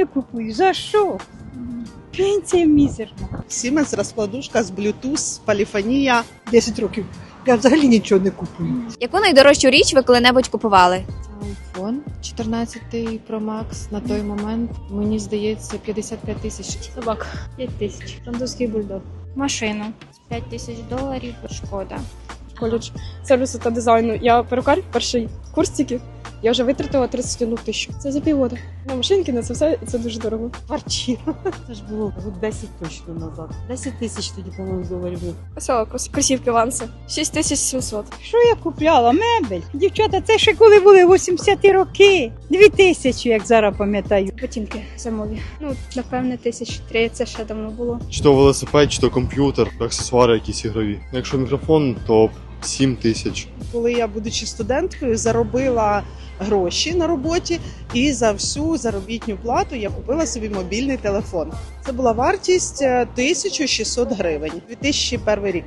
не купую. За що? Пенсія мізерна. Siemens розкладушка з Bluetooth, поліфонія. 10 років. Я взагалі нічого не купую. Яку найдорожчу річ ви коли-небудь купували? iPhone 14 Pro Max на той момент, мені здається, 55 тисяч. Собак 5 тисяч. Французький бульдог. Машину 5 тисяч доларів. Шкода. коледж сервісу та дизайну. Я перукар, перший курс тільки. Я вже витратила 31 тисячу. Це за півгода. На машинки на це все і це дуже дорого. Квартира. Це ж було років 10 точно назад. 10 тисяч тоді, по-моєму, доларів. Крос- кросівки Ванси. 6 тисяч 700. Що я купляла? Мебель. Дівчата, це ще коли були 80-ті роки. Дві тисячі, як зараз пам'ятаю. Ботинки зимові. Ну, напевне, тисяч три. Це ще давно було. Чи то велосипед, чи то комп'ютер, аксесуари якісь ігрові. Якщо мікрофон, то 7 тисяч. Коли я, будучи студенткою, заробила гроші на роботі, і за всю заробітню плату я купила собі мобільний телефон. Це була вартість е, 1600 гривень. 2001 рік.